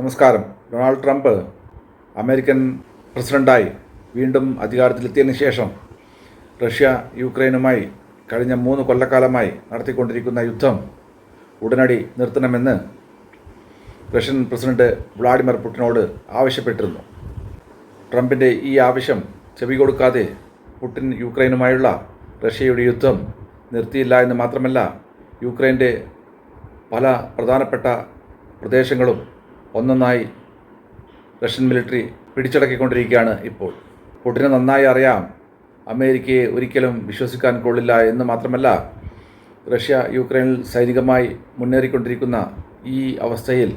നമസ്കാരം. Donald Trump American പ്രസിഡന്റായി വീണ്ടും അധികാരത്തിലെത്തിയതിനു ശേഷം റഷ്യ യുക്രൈനുമായി കഴിഞ്ഞ മൂന്ന് കൊല്ലക്കാലമായി നടത്തിക്കൊണ്ടിരിക്കുന്ന യുദ്ധം ഉടനടി നിർത്തണമെന്ന് റഷ്യൻ പ്രസിഡന്റ് വ്ളാഡിമിർ പുടിനോട് ആവശ്യപ്പെട്ടിരുന്നു. ട്രംപിന്റെ ഈ ആവശ്യം ചെവി കൊടുക്കാതെ പുടിൻ യുക്രൈനുമായുള്ള റഷ്യയുടെ യുദ്ധം നിർത്തിയില്ല എന്ന് മാത്രമല്ല യുക്രൈന്റെ പല പ്രധാനപ്പെട്ട പ്രദേശങ്ങളും ഒന്നൊന്നായി റഷ്യൻ മിലിറ്ററി പിടിച്ചടക്കിക്കൊണ്ടിരിക്കുകയാണ് ഇപ്പോൾ. പുടിനെ നന്നായി അറിയാം. അമേരിക്കയെ ഒരിക്കലും വിശ്വസിക്കാൻ കൊള്ളില്ല എന്ന് മാത്രമല്ല റഷ്യ യുക്രൈനിൽ സൈനികമായി മുന്നേറിക്കൊണ്ടിരിക്കുന്ന ഈ അവസ്ഥയിൽ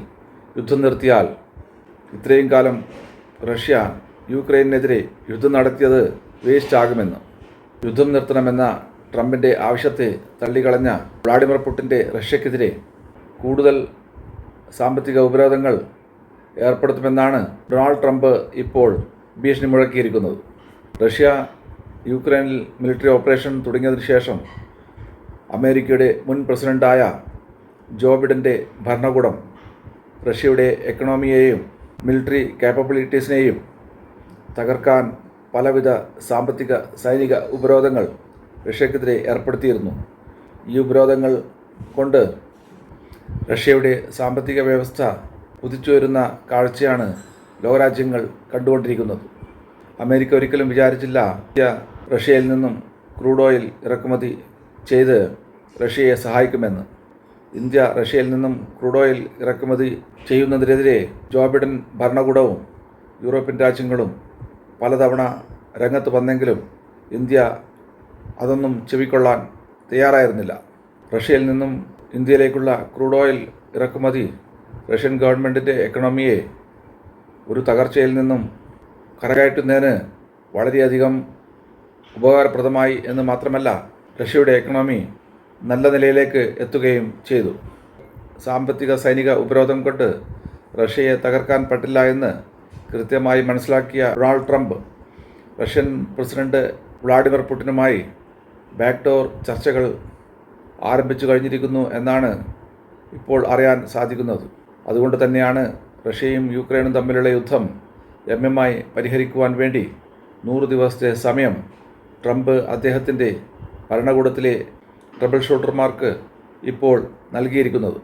യുദ്ധം നിർത്തിയാൽ ഇത്രയും കാലം റഷ്യ യുക്രൈനെതിരെ യുദ്ധം നടത്തിയത് വേസ്റ്റ് ആകുമെന്ന്. യുദ്ധം നിർത്തണമെന്ന ട്രംപിന്റെ ആവശ്യത്തെ തള്ളിക്കളഞ്ഞ വ്ളാഡിമിർ പുടിന്റെ റഷ്യക്കെതിരെ കൂടുതൽ സാമ്പത്തിക ഉപരോധങ്ങൾ ഏർപ്പെടുത്തുമെന്നാണ് ഡൊണാൾഡ് ട്രംപ് ഇപ്പോൾ ഭീഷണി മുഴക്കിയിരിക്കുന്നത്. റഷ്യ യുക്രൈനിൽ മിലിറ്ററി ഓപ്പറേഷൻ തുടങ്ങിയതിനു ശേഷം അമേരിക്കയുടെ മുൻ പ്രസിഡന്റായ ജോ ബിഡന്റെ ഭരണകൂടം റഷ്യയുടെ എക്കണോമിയെയും മിലിറ്ററി കാപ്പബിലിറ്റീസിനെയും തകർക്കാൻ പലവിധ സാമ്പത്തിക സൈനിക ഉപരോധങ്ങൾ റഷ്യക്കെതിരെ ഏർപ്പെടുത്തിയിരുന്നു. ഈ ഉപരോധങ്ങൾ കൊണ്ട് റഷ്യയുടെ സാമ്പത്തിക വ്യവസ്ഥ കുതിച്ചുവരുന്ന കാഴ്ചയാണ് ലോകരാജ്യങ്ങൾ കണ്ടുകൊണ്ടിരിക്കുന്നത്. അമേരിക്ക ഒരിക്കലും വിചാരിച്ചില്ല റഷ്യയിൽ നിന്നും ക്രൂഡ് ഓയിൽ ഇറക്കുമതി ചെയ്ത് റഷ്യയെ സഹായിക്കുമെന്ന്. ഇന്ത്യ റഷ്യയിൽ നിന്നും ക്രൂഡ് ഓയിൽ ഇറക്കുമതി ചെയ്യുന്നതിനെതിരെ ജോ ബിഡൻ ഭരണകൂടവും യൂറോപ്യൻ രാജ്യങ്ങളും പലതവണ രംഗത്ത് വന്നെങ്കിലും ഇന്ത്യ അതൊന്നും ചെവിക്കൊള്ളാൻ തയ്യാറായിരുന്നില്ല. റഷ്യയിൽ നിന്നും ഇന്ത്യയിലേക്കുള്ള ക്രൂഡ് ഓയിൽ ഇറക്കുമതി റഷ്യൻ ഗവൺമെന്റിന്റെ എക്കണോമിയെ ഒരു തകർച്ചയിൽ നിന്നും കരകയറ്റുന്നതിന് വളരെയധികം ഉപകാരപ്രദമായി എന്ന് മാത്രമല്ല റഷ്യയുടെ എക്കണോമി നല്ല നിലയിലേക്ക് എത്തുകയും ചെയ്തു. സാമ്പത്തിക സൈനിക ഉപരോധം കൊണ്ട് റഷ്യയെ തകർക്കാൻ പറ്റില്ല എന്ന് കൃത്യമായി മനസ്സിലാക്കിയ Donald Trump Russian president Vladimir പുടിനുമായി backdoor ചർച്ചകൾ ആരംഭിച്ചു കഴിഞ്ഞിരിക്കുന്നു എന്നാണ് ഇപ്പോൾ അറിയാൻ സാധിക്കുന്നത്. അതുകൊണ്ട് തന്നെയാണ് റഷ്യയും യുക്രൈനും തമ്മിലുള്ള യുദ്ധം രമ്യമായി പരിഹരിക്കുവാൻ വേണ്ടി നൂറ് ദിവസത്തെ സമയം ട്രംപ് അദ്ദേഹത്തിന്റെ ഭരണകൂടത്തിലെ ട്രബിൾ ഷൂട്ടർമാർക്ക് ഇപ്പോൾ നൽകിയിരിക്കുന്നത്.